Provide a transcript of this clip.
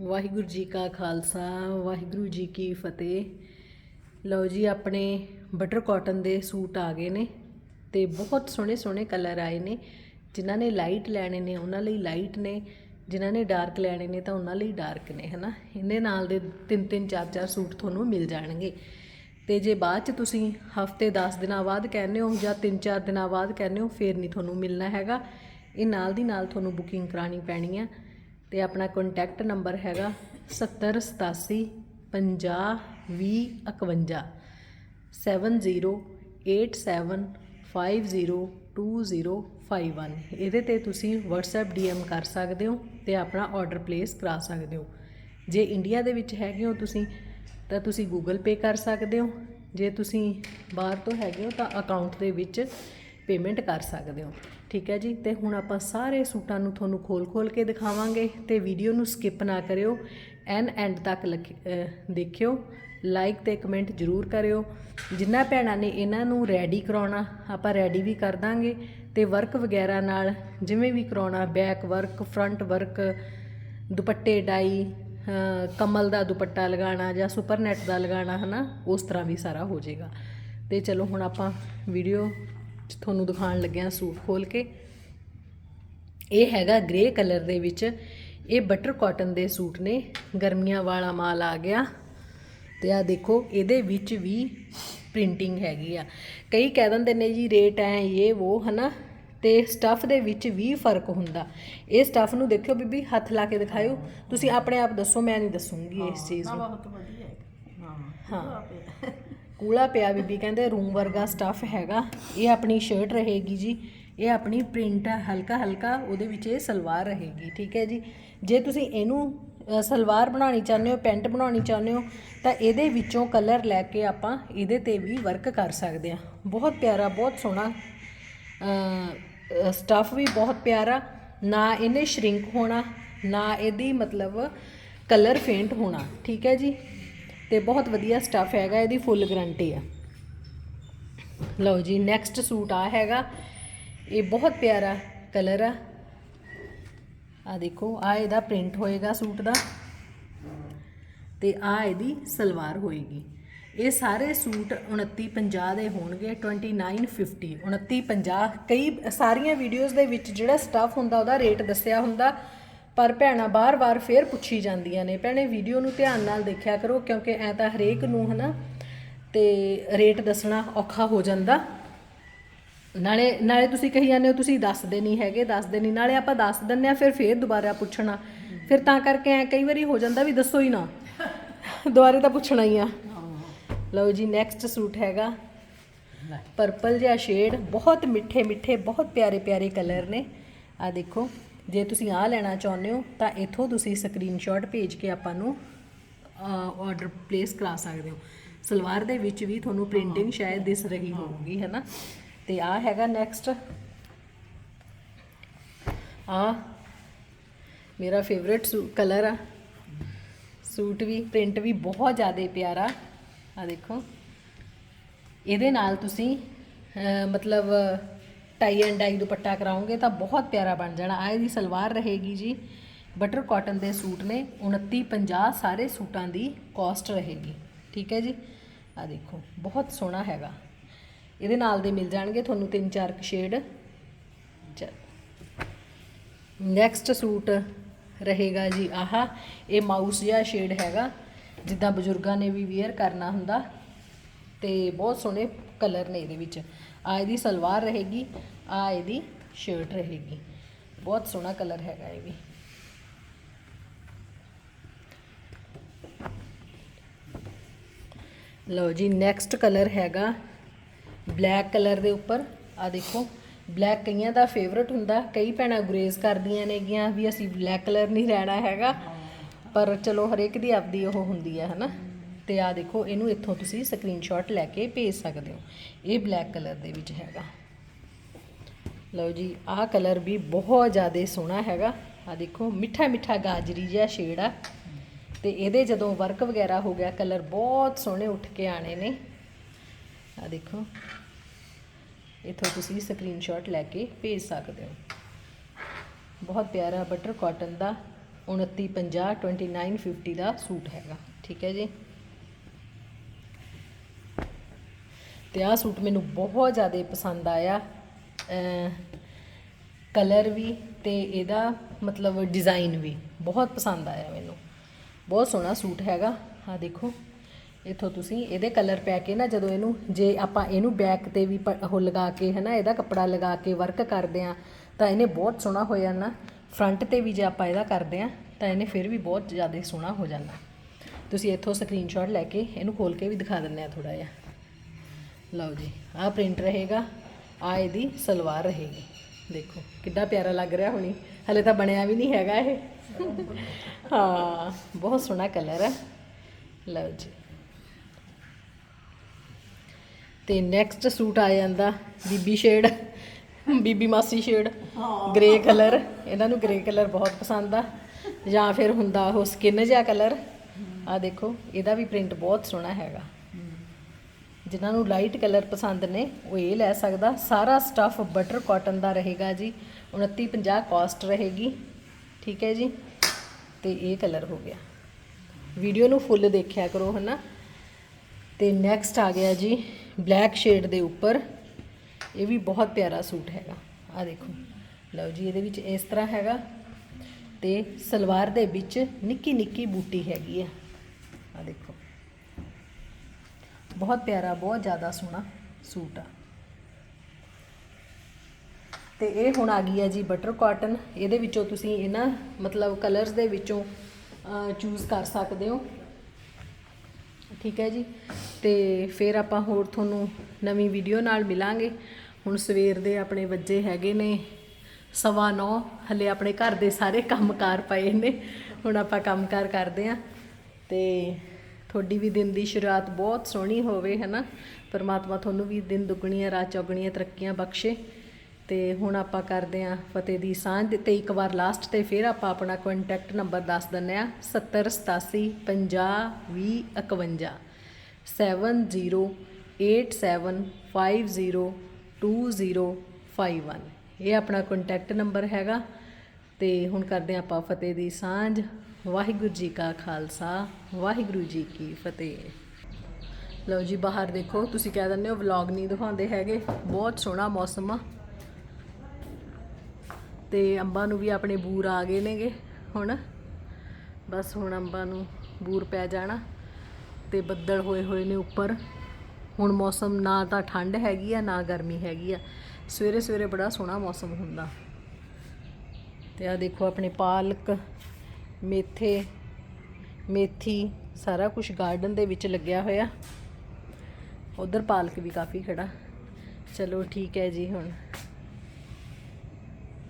ਵਾਹਿਗੁਰੂ ਜੀ ਕਾ ਖਾਲਸਾ, ਵਾਹਿਗੁਰੂ ਜੀ ਕੀ ਫਤਿਹ। ਲਓ ਜੀ, ਆਪਣੇ ਬਟਰ ਕਾਟਨ ਦੇ ਸੂਟ ਆ ਗਏ ਨੇ ਤੇ ਬਹੁਤ ਸੋਹਣੇ ਸੋਹਣੇ ਕਲਰ ਆਏ ਨੇ। ਜਿਨ੍ਹਾਂ ਨੇ ਲਾਈਟ ਲੈਣੇ ਨੇ, ਉਹਨਾਂ ਲਈ ਲਾਈਟ ਨੇ। ਜਿਨ੍ਹਾਂ ਨੇ ਡਾਰਕ ਲੈਣੇ ਨੇ ਤਾਂ ਉਹਨਾਂ ਲਈ ਡਾਰਕ ਨੇ, ਹਨਾ? ਇਹਦੇ ਨਾਲ ਦੇ ਤਿੰਨ ਤਿੰਨ, ਚਾਰ ਚਾਰ ਸੂਟ ਤੁਹਾਨੂੰ ਮਿਲ ਜਾਣਗੇ। ਤੇ ਜੇ ਬਾਅਦ ਚ ਤੁਸੀਂ ਹਫ਼ਤੇ 10 ਦਿਨਾਂ ਬਾਅਦ ਕਹਿੰਦੇ ਹੋ ਜਾਂ 3-4 ਦਿਨਾਂ ਬਾਅਦ ਕਹਿੰਦੇ ਹੋ, ਫੇਰ ਨਹੀਂ ਤੁਹਾਨੂੰ ਮਿਲਣਾ ਹੈਗਾ। ਇਹ ਨਾਲ ਦੀ ਨਾਲ ਤੁਹਾਨੂੰ ਬੁਕਿੰਗ ਕਰਾਣੀ ਪੈਣੀ ਆ। ਤੇ ਆਪਣਾ ਕੰਟੈਕਟ ਨੰਬਰ ਹੈਗਾ 7087 50 20 51 7087502051 ਇਹਦੇ ਤੇ ਤੁਸੀਂ WhatsApp DM ਕਰ ਸਕਦੇ ਹੋ ਤੇ ਆਪਣਾ ਆਰਡਰ ਪਲੇਸ ਕਰਾ ਸਕਦੇ ਹੋ। ਜੇ ਇੰਡੀਆ ਦੇ ਵਿੱਚ ਹੈਗੇ ਹੋ ਤੁਸੀਂ, ਤਾਂ ਤੁਸੀਂ Google Pay ਕਰ ਸਕਦੇ ਹੋ। ਜੇ ਤੁਸੀਂ ਬਾਹਰ ਤੋਂ ਹੈਗੇ ਹੋ ਤਾਂ ਅਕਾਊਂਟ ਦੇ ਵਿੱਚ ਪੇਮੈਂਟ ਕਰ ਸਕਦੇ ਹੋ। ਠੀਕ ਹੈ ਜੀ? ਤੇ ਹੁਣ ਆਪਾਂ ਸਾਰੇ ਸੂਟਾਂ ਨੂੰ ਤੁਹਾਨੂੰ ਖੋਲ-ਖੋਲ ਕੇ ਦਿਖਾਵਾਂਗੇ ਤੇ ਵੀਡੀਓ ਨੂੰ ਸਕਿਪ ਨਾ ਕਰਿਓ। ਐਨ ਐਂਡ ਤੱਕ ਲਖ- ਦੇਖਿਓ। ਲਾਈਕ ਤੇ ਕਮੈਂਟ ਜ਼ਰੂਰ ਕਰਿਓ। ਜਿਨ੍ਹਾਂ ਭੈਣਾਂ ਨੇ ਇਹਨਾਂ ਨੂੰ ਰੈਡੀ ਕਰਾਉਣਾ, ਆਪਾਂ ਰੈਡੀ ਵੀ ਕਰ ਦਾਂਗੇ। ਤੇ ਵਰਕ ਵਗੈਰਾ ਨਾਲ ਜਿਵੇਂ ਵੀ ਕਰਾਉਣਾ ਬੈਕ ਵਰਕ ਫਰੰਟ ਵਰਕ ਦੁਪੱਟੇ ਡਾਈ ਕਮਲ ਦਾ ਦੁਪੱਟਾ ਲਗਾਉਣਾ ਜਾਂ ਸੁਪਰ ਨੈਟ ਦਾ ਲਗਾਉਣਾ, ਹਨਾ? ਉਸ ਤਰ੍ਹਾਂ ਵੀ ਸਾਰਾ ਹੋ ਜਾਏਗਾ। ਤੇ ਚਲੋ ਹੁਣ ਆਪਾਂ ਵੀਡੀਓ ਤੁਹਾਨੂੰ ਦਿਖਾਉਣ ਲੱਗਿਆ ਸੂਟ ਖੋਲ ਕੇ। ਇਹ ਹੈਗਾ ਗ੍ਰੇ ਕਲਰ ਦੇ ਵਿੱਚ। ਇਹ ਬਟਰ ਕਾਟਨ ਦੇ ਸੂਟ ਨੇ। ਗਰਮੀਆਂ ਵਾਲਾ ਮਾਲ ਆ ਗਿਆ। ਤੇ ਆ ਦੇਖੋ ਇਹਦੇ ਵਿੱਚ ਵੀ ਪ੍ਰਿੰਟਿੰਗ ਹੈਗੀ ਆ। ਕਈ ਕਹਿ ਦਿੰਦੇ ਨੇ ਜੀ ਰੇਟ ਐ ਇਹ ਉਹ ਹਨਾ? ਤੇ ਸਟੱਫ ਦੇ ਵਿੱਚ ਵੀ ਫ਼ਰਕ ਹੁੰਦਾ। ਇਹ ਸਟੱਫ ਨੂੰ ਦੇਖਿਓ ਬੀਬੀ ਹੱਥ ਲਾ ਕੇ ਦਿਖਾਇਓ। ਤੁਸੀਂ ਆਪਣੇ ਆਪ ਦੱਸੋ ਮੈਂ ਨਹੀਂ ਦੱਸੂਗੀ ਇਸ ਚੀਜ਼ ਨੂੰ ਬਹੁਤ ਵਧੀਆ ਹੈ ਹਾਂ। ਹਾਂ ਕੂਲਾ ਪਿਆ ਬੀਬੀ, ਕਹਿੰਦੇ ਰੂਮ ਵਰਗਾ ਸਟੱਫ ਹੈਗਾ। ਇਹ ਆਪਣੀ ਸ਼ਰਟ ਰਹੇਗੀ ਜੀ। ਇਹ ਆਪਣੀ ਪ੍ਰਿੰਟ ਹਲਕਾ ਹਲਕਾ ਉਹਦੇ ਵਿੱਚ ਇਹ ਸਲਵਾਰ ਰਹੇਗੀ, ਠੀਕ ਹੈ ਜੀ? ਜੇ ਤੁਸੀਂ ਇਹਨੂੰ ਸਲਵਾਰ ਬਣਾਉਣੀ ਚਾਹੁੰਦੇ ਹੋ, ਪੈਂਟ ਬਣਾਉਣੀ ਚਾਹੁੰਦੇ ਹੋ, ਤਾਂ ਇਹਦੇ ਵਿੱਚੋਂ ਕਲਰ ਲੈ ਕੇ ਆਪਾਂ ਇਹਦੇ ਤੇ ਵੀ ਵਰਕ ਕਰ ਸਕਦੇ ਹਾਂ। ਬਹੁਤ ਪਿਆਰਾ, ਬਹੁਤ ਸੋਹਣਾ ਸਟੱਫ ਵੀ ਬਹੁਤ ਪਿਆਰਾ। ਨਾ ਇਹਨੇ ਸ਼ਰਿੰਕ ਹੋਣਾ, ਨਾ ਇਹਦੀ ਮਤਲਬ ਕਲਰ ਫੇਂਟ ਹੋਣਾ, ਠੀਕ ਹੈ ਜੀ? ਤੇ ਬਹੁਤ ਵਧੀਆ ਸਟੱਫ ਹੈਗਾ, ਇਹਦੀ ਫੁੱਲ ਗਰੰਟੀ ਆ। ਲਓ ਜੀ ਨੈਕਸਟ ਸੂਟ ਆ ਹੈਗਾ। ਇਹ ਬਹੁਤ ਪਿਆਰਾ ਕਲਰ ਆ। ਆ ਦੇਖੋ ਆ ਇਹਦਾ ਪ੍ਰਿੰਟ ਹੋਏਗਾ ਸੂਟ ਦਾ। ਤੇ ਆ ਇਹਦੀ ਸਲਵਾਰ ਹੋਏਗੀ। ਇਹ ਸਾਰੇ ਸੂਟ 2950 ਦੇ ਹੋਣਗੇ 2950 2950 ਕਈ ਸਾਰੀਆਂ ਵੀਡੀਓਜ਼ ਦੇ ਵਿੱਚ ਜਿਹੜਾ ਸਟੱਫ ਹੁੰਦਾ, ਉਹਦਾ ਰੇਟ ਦੱਸਿਆ ਹੁੰਦਾ। ਪਰ ਭੈਣਾਂ ਬਾਰ-ਬਾਰ ਫੇਰ ਪੁੱਛੀ ਜਾਂਦੀਆਂ ਨੇ ਭੈਣੇ ਵੀਡੀਓ ਨੂੰ ਧਿਆਨ ਨਾਲ ਦੇਖਿਆ ਕਰੋ ਕਿਉਂਕਿ ਐ ਤਾਂ ਹਰੇਕ ਨੂੰ ਹਨਾ ਤੇ ਰੇਟ ਦੱਸਣਾ ਔਖਾ ਹੋ ਜਾਂਦਾ। ਨਾਲੇ ਨਾਲੇ ਤੁਸੀਂ ਕਹੀ ਜਾਂਦੇ ਹੋ ਤੁਸੀਂ ਦੱਸਦੇ ਨਹੀਂ ਹੈਗੇ ਦੱਸਦੇ ਨਹੀਂ। ਨਾਲੇ ਆਪਾਂ ਦੱਸ ਦਿੰਨੇ ਆ ਫਿਰ ਫੇਰ ਦੁਬਾਰਾ ਪੁੱਛਣਾ। ਫਿਰ ਤਾਂ ਕਰਕੇ ਐ ਕਈ ਵਾਰੀ ਹੋ ਜਾਂਦਾ ਵੀ ਦੱਸੋ ਹੀ ਨਾ। ਦੁਬਾਰੇ ਤਾਂ ਪੁੱਛਣਾ ਹੀ ਆ। ਲਓ ਜੀ ਨੈਕਸਟ ਸੂਟ ਹੈਗਾ। ਪਰਪਲ ਜਿਹਾ ਸ਼ੇਡ ਬਹੁਤ ਮਿੱਠੇ ਮਿੱਠੇ ਬਹੁਤ ਪਿਆਰੇ ਪਿਆਰੇ ਕਲਰ ਨੇ। ਆ ਦੇਖੋ। ਜੇ ਤੁਸੀਂ ਆ ਲੈਣਾ ਚਾਹੁੰਦੇ ਹੋ ਤਾਂ ਇੱਥੋਂ ਤੁਸੀਂ ਸਕਰੀਨਸ਼ਾਟ ਭੇਜ ਕੇ ਆਪਾਂ ਨੂੰ ਆਰਡਰ ਪਲੇਸ ਕਰਾ ਸਕਦੇ ਹੋ। ਸਲਵਾਰ ਦੇ ਵਿੱਚ ਵੀ ਤੁਹਾਨੂੰ ਪ੍ਰਿੰਟਿੰਗ ਸ਼ਾਇਦ ਦਿਸ ਰਹੀ ਹੋਊਗੀ ਹੈਨਾ ਤੇ ਆ ਹੈਗਾ ਨੈਕਸਟ ਆ ਮੇਰਾ ਫੇਵਰਿਟ ਕਲਰ ਆ। ਸੂਟ ਵੀ ਪ੍ਰਿੰਟ ਵੀ ਬਹੁਤ ਜ਼ਿਆਦਾ ਪਿਆਰਾ। ਆ ਦੇਖੋ। ਇਹਦੇ ਨਾਲ ਤੁਸੀਂ ਮਤਲਬ ਟਾਈ ਐਂਡ ਡਾਈ ਦੁਪੱਟਾ ਕਰਾਉਂਗੇ ਤਾਂ ਬਹੁਤ ਪਿਆਰਾ ਬਣ ਜਾਣਾ। ਆ ਇਹਦੀ ਸਲਵਾਰ ਰਹੇਗੀ ਜੀ, ਬਟਰ ਕਾਟਨ ਦੇ ਸੂਟ ਨੇ 2950 ਸਾਰੇ ਸੂਟਾਂ ਦੀ ਕਾਸਟ ਰਹੇਗੀ। ਠੀਕ ਹੈ ਜੀ? ਆ ਦੇਖੋ, ਬਹੁਤ ਸੋਹਣਾ ਹੈਗਾ। ਇਹਦੇ ਨਾਲ ਦੇ ਮਿਲ ਜਾਣਗੇ ਤੁਹਾਨੂੰ ਤਿੰਨ ਚਾਰ ਸ਼ੇਡ ਨੈਕਸਟ ਸੂਟ ਰਹੇਗਾ ਜੀ, ਆਹ, ਇਹ ਮਾਊਸ ਜਿਹਾ ਸ਼ੇਡ ਹੈਗਾ, ਜਿੱਦਾਂ ਬਜ਼ੁਰਗਾਂ ਨੇ ਵੀ ਵੇਅਰ ਕਰਨਾ ਹੁੰਦਾ। ਤੇ ਬਹੁਤ ਸੋਹਣੇ ਕਲਰ ਨੇ ਇਹਦੇ ਵਿੱਚ। ਆ ਇਹਦੀ ਸਲਵਾਰ ਰਹੇਗੀ ਆ ਇਹਦੀ ਸ਼ਰਟ ਰਹੇਗੀ। ਬਹੁਤ ਸੋਹਣਾ ਕਲਰ ਹੈਗਾ ਇਹ ਵੀ। ਲਓ ਜੀ ਨੈਕਸਟ ਕਲਰ ਹੈਗਾ ਬਲੈਕ ਕਲਰ ਦੇ ਉੱਪਰ। ਆ ਦੇਖੋ ਬਲੈਕ ਕਈਆਂ ਦਾ ਫੇਵਰਟ ਹੁੰਦਾ, ਕਈ ਭੈਣਾਂ ਗੁਰੇਜ਼ ਕਰਦੀਆਂ ਨੇਗੀਆਂ ਵੀ ਅਸੀਂ ਬਲੈਕ ਕਲਰ ਨਹੀਂ ਲੈਣਾ ਹੈਗਾ। ਪਰ ਚਲੋ ਹਰੇਕ ਦੀ ਆਪਦੀ ਉਹ ਹੁੰਦੀ ਹੈ, ਹਨਾ? ਤੇ ਆ ਦੇਖੋ, ਇਹਨੂੰ ਇੱਥੋਂ ਤੁਸੀਂ ਸਕਰੀਨਸ਼ਾਟ ਲੈ ਕੇ ਭੇਜ ਸਕਦੇ ਹੋ। ਇਹ ਬਲੈਕ ਕਲਰ ਦੇ ਵਿੱਚ ਹੈਗਾ। ਲਓ ਜੀ, ਆਹ ਕਲਰ ਵੀ ਬਹੁਤ ਜ਼ਿਆਦਾ ਸੋਹਣਾ ਹੈਗਾ। ਆ ਦੇਖੋ, ਮਿੱਠਾ ਮਿੱਠਾ ਗਾਜਰੀ ਜਿਹਾ ਸ਼ੇਡ ਆ। ਤੇ ਇਹਦੇ ਜਦੋਂ ਵਰਕ ਵਗੈਰਾ ਹੋ ਗਿਆ ਕਲਰ ਬਹੁਤ ਸੋਹਣੇ ਉੱਠ ਕੇ ਆਣੇ ਨੇ। ਆ ਦੇਖੋ, ਇਥੋਂ ਤੁਸੀਂ ਸਕਰੀਨਸ਼ਾਟ ਲੈ ਕੇ ਭੇਜ ਸਕਦੇ ਹੋ। ਬਹੁਤ ਪਿਆਰਾ ਬਟਰ ਕਾਟਨ ਦਾ 2950 2950 ਦਾ ਸੂਟ ਹੈਗਾ। ਠੀਕ ਹੈ ਜੀ? ਤੇ ਆਹ ਸੂਟ ਮੈਨੂੰ ਬਹੁਤ ਜ਼ਿਆਦਾ ਪਸੰਦ ਆਇਆ। ਕਲਰ ਵੀ ਤੇ ਇਹਦਾ ਮਤਲਬ ਡਿਜ਼ਾਈਨ ਵੀ ਬਹੁਤ ਪਸੰਦ ਆਇਆ ਮੈਨੂੰ। ਬਹੁਤ ਸੋਹਣਾ ਸੂਟ ਹੈਗਾ। ਆ ਦੇਖੋ, ਇਥੋਂ ਤੁਸੀਂ ਇਹਦੇ ਕਲਰ ਪੈ ਕੇ ਨਾ ਜਦੋਂ ਇਹਨੂੰ ਜੇ ਆਪਾਂ ਇਹਨੂੰ ਬੈਕ ਤੇ ਵੀ ਪ- ਉਹ ਲਗਾ ਕੇ ਹਨਾ, ਇਹਦਾ ਕੱਪੜਾ ਲਗਾ ਕੇ ਵਰਕ ਕਰਦੇ ਆ ਤਾਂ ਇਹਨੇ ਬਹੁਤ ਸੋਹਣਾ ਹੋ ਜਾਣਾ। ਫਰੰਟ ਤੇ ਵੀ ਜੇ ਆਪਾਂ ਇਹਦਾ ਕਰਦੇ ਆ ਤਾਂ ਇਹਨੇ ਫਿਰ ਵੀ ਬਹੁਤ ਜ਼ਿਆਦਾ ਸੋਹਣਾ ਹੋ ਜਾਣਾ। ਤੁਸੀਂ ਇੱਥੋਂ ਸਕਰੀਨਸ਼ਾਟ ਲੈ ਕੇ ਇਹਨੂੰ ਖੋਲ ਕੇ ਵੀ ਦਿਖਾ ਦਿੰਦੇ ਆ ਥੋੜਾ ਜਿਹਾ। ਲਓ ਜੀ, ਆਹ ਪ੍ਰਿੰਟ ਰਹੇਗਾ ਆ ਇਹਦੀ ਸਲਵਾਰ ਰਹੇਗੀ। ਦੇਖੋ, ਕਿੱਡਾ ਪਿਆਰਾ ਲੱਗ ਰਿਹਾ ਹੁਣੀ। ਹਲੇ ਤਾਂ ਬਣਿਆ ਵੀ ਨਹੀਂ ਹੈਗਾ ਇਹ। ਹਾਂ, ਬਹੁਤ ਸੋਹਣਾ ਕਲਰ ਹੈ ਲਓ ਜੀ। ਤੇ ਨੈਕਸਟ ਸੂਟ ਆ ਜਾਂਦਾ ਬੀਬੀ ਸ਼ੇਡ ਬੀਬੀ ਮਾਸੀ ਸ਼ੇਡ ਗ੍ਰੇ ਕਲਰ ਇਹਨਾਂ ਨੂੰ ਗ੍ਰੇ ਕਲਰ ਬਹੁਤ ਪਸੰਦ ਆ। ਜਾਂ ਫਿਰ ਹੁੰਦਾ ਉਹ ਸਕਿਨ ਜਿਹਾ ਕਲਰ ਆ ਦੇਖੋ, ਇਹਦਾ ਵੀ ਪ੍ਰਿੰਟ ਬਹੁਤ ਸੋਹਣਾ ਹੈਗਾ। ਜਿਨ੍ਹਾਂ ਨੂੰ ਲਾਈਟ ਕਲਰ ਪਸੰਦ ਨੇ, ਉਹ ਇਹ ਲੈ ਸਕਦਾ। ਸਾਰਾ ਸਟੱਫ ਬਟਰ ਕਾਟਨ ਦਾ ਰਹੇਗਾ ਜੀ। 2950 ਕਾਸਟ ਰਹੇਗੀ। ਠੀਕ ਹੈ ਜੀ? ਤੇ ਇਹ ਕਲਰ ਹੋ ਗਿਆ। ਵੀਡੀਓ ਨੂੰ ਫੁੱਲ ਦੇਖਿਆ ਕਰੋ ਹਨਾ। ਤੇ ਨੈਕਸਟ ਆ ਗਿਆ ਜੀ ਬਲੈਕ ਸ਼ੇਡ ਦੇ ਉੱਪਰ। ਇਹ ਵੀ ਬਹੁਤ ਪਿਆਰਾ ਸੂਟ ਹੈਗਾ। ਆ ਦੇਖੋ। ਲਓ ਜੀ, ਇਹਦੇ ਵਿੱਚ ਇਸ ਤਰ੍ਹਾਂ ਹੈਗਾ। ਤੇ ਸਲਵਾਰ ਦੇ ਵਿੱਚ ਨਿੱਕੀ ਨਿੱਕੀ ਬੂਟੀ ਹੈਗੀ ਆ। ਆ ਦੇਖੋ। ਬਹੁਤ ਪਿਆਰਾ, ਬਹੁਤ ਜ਼ਿਆਦਾ ਸੋਹਣਾ ਸੂਟ ਆ। ਤੇ ਇਹ ਹੁਣ ਆ ਗਈ ਹੈ ਜੀ ਬਟਰ ਕਾਟਨ ਇਹਦੇ ਵਿੱਚੋਂ ਤੁਸੀਂ ਇਹਨਾਂ ਮਤਲਬ ਕਲਰਸ ਦੇ ਵਿੱਚੋਂ ਚੂਜ਼ ਕਰ ਸਕਦੇ ਹੋ। ਠੀਕ ਹੈ ਜੀ। ਤੇ ਫਿਰ ਆਪਾਂ ਹੋਰ ਤੁਹਾਨੂੰ ਨਵੀਂ ਵੀਡੀਓ ਨਾਲ ਮਿਲਾਂਗੇ। ਹੁਣ ਸਵੇਰ ਦੇ ਆਪਣੇ ਵੱਜੇ ਹੈਗੇ ਨੇ ਸਵਾ ਨੌ। ਹਲੇ ਆਪਣੇ ਘਰ ਦੇ ਸਾਰੇ ਕੰਮਕਾਰ ਪਏ ਨੇ। ਹੁਣ ਆਪਾਂ ਕੰਮਕਾਰ ਕਰਦੇ ਆਂ ਤੇ ਤੁਹਾਡੀ ਵੀ ਦਿਨ ਦੀ ਸ਼ੁਰੂਆਤ ਬਹੁਤ ਸੋਹਣੀ ਹੋਵੇ, ਹਨਾ? ਪਰਮਾਤਮਾ ਤੁਹਾਨੂੰ ਵੀ ਦਿਨ ਦੁੱਗਣੀਆਂ, ਰਾਤ ਚੌਗਣੀਆਂ ਤਰੱਕੀਆਂ ਬਖਸ਼ੇ। ਤੇ ਹੁਣ ਆਪਾਂ ਕਰਦੇ ਆਂ ਫਤਿਹ ਦੀ ਸਾਂਝ ਤੇ ਇੱਕ ਵਾਰ ਲਾਸਟ ਤੇ ਫਿਰ ਆਪਾਂ ਆਪਣਾ ਕੰਟੈਕਟ ਨੰਬਰ ਦੱਸ ਦਿੰਨੇ ਆ। 70 87 50 20 51 7087502051 ਇਹ ਆਪਣਾ ਕੰਟੈਕਟ ਨੰਬਰ ਹੈਗਾ। ਤੇ ਹੁਣ ਕਰਦੇ ਹਾਂ ਆਪਾਂ ਫਤਿਹ ਦੀ ਸਾਂਝ। ਵਾਹਿਗੁਰੂ ਜੀ ਕਾ ਖਾਲਸਾ, ਵਾਹਿਗੁਰੂ ਜੀ ਕੀ ਫਤਿਹ। ਲਓ ਜੀ, ਬਾਹਰ ਦੇਖੋ, ਤੁਸੀਂ ਕਹਿ ਦਿੰਦੇ ਹੋ ਵਲੌਗ ਨਹੀਂ ਦਿਖਾਉਂਦੇ ਹੈਗੇ, ਬਹੁਤ ਸੋਹਣਾ ਮੌਸਮ ਆ। ਤੇ ਅੰਬਾਂ ਨੂੰ ਵੀ ਆਪਣੇ ਬੂਰ ਆ ਗਏ ਨੇਗੇ, ਹੁਣ। ਬਸ ਹੁਣ ਅੰਬਾਂ ਨੂੰ ਬੂਰ ਪੈ ਜਾਣਾ, ਤੇ ਬੱਦਲ ਹੋਏ ਹੋਏ ਨੇ ਉੱਪਰ। ਹੁਣ ਮੌਸਮ ਨਾ ਤਾਂ ਠੰਡ ਹੈਗੀ ਆ, ਨਾ ਗਰਮੀ ਹੈਗੀ ਆ। ਸਵੇਰੇ ਸਵੇਰੇ ਬੜਾ ਸੋਹਣਾ ਮੌਸਮ ਹੁੰਦਾ। ਤੇ ਆ ਦੇਖੋ, ਆਪਣੇ ਪਾਲਕ ਮੇਥੇ, ਮੇਥੀ, ਸਾਰਾ ਕੁਝ ਗਾਰਡਨ ਦੇ ਵਿੱਚ ਲੱਗਿਆ ਹੋਇਆ। ਉਧਰ ਪਾਲਕ ਵੀ ਕਾਫੀ ਖੜਾ। ਚਲੋ ਠੀਕ ਹੈ ਜੀ ਹੁਣ।